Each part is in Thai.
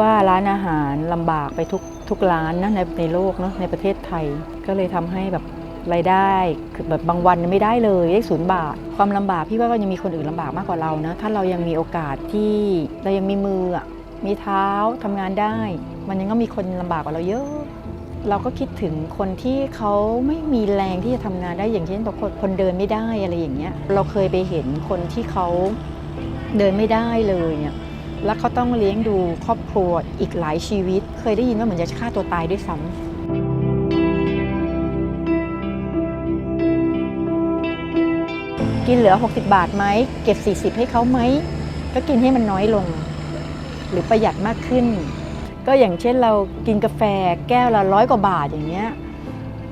ว่าร้านอาหารลำบากไปทุกทุกร้านนะในในโลกเนาะในประเทศไทย ก็เลยทำให้แบบรายได้คือแบบบางวันไม่ได้เลยได้ศูนย์บาท ความลำบากพี่ว่าก็ยังมีคนอื่นลำบากมากกว่าเรานะถ้าเรายังมีโอกาสที่เรายังมีมือมีเท้าทำงานได้ มันยังก็มีคนลำบากกว่าเราเยอะ เราก็คิดถึงคนที่เขาไม่มีแรงที่จะทำงานได้อย่างเช่นบางคนคนเดินไม่ได้อะไรอย่างเงี้ยเราเคยไปเห็นคนที่เขาเดินไม่ได้เลยเนี่ย แล้วเขาต้องเลี้ยงดูครอบครัวอีกหลายชีวิต เคยได้ยินว่าเหมือนจะฆ่าตัวตายด้วยซ้ำกินเหลือ 60 บาทไหม เก็บ 40 ให้เขาไหม ก็กินให้มันน้อยลง หรือประหยัดมากขึ้น ก็อย่างเช่นเรากินกาแฟแก้วละร้อยกว่าบาทอย่างเงี้ย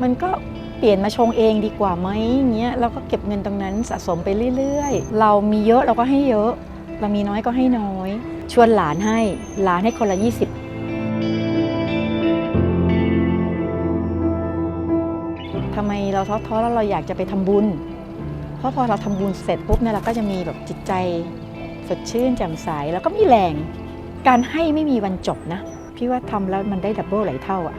มันก็เปลี่ยนมาชงเองดีกว่าไหมเงี้ยเราก็เก็บเงินตรงนั้นสะสมไปเรื่อย ๆ เรามีเยอะเราก็ให้เยอะ เรามีน้อยก็ให้น้อย ชวนหลานให้หลานให้คนละ 20ทำไมเราท้อๆแล้วเราอยากจะไปทำบุญ เพราะพอเราทำบุญเสร็จปุ๊บเนี่ยเราก็จะมีแบบจิตใจสดชื่นแจ่มใสแล้วก็มีแรง การให้ไม่มีวันจบนะ พี่ว่าทำแล้วมันได้ดับเบิลหลายเท่าอะ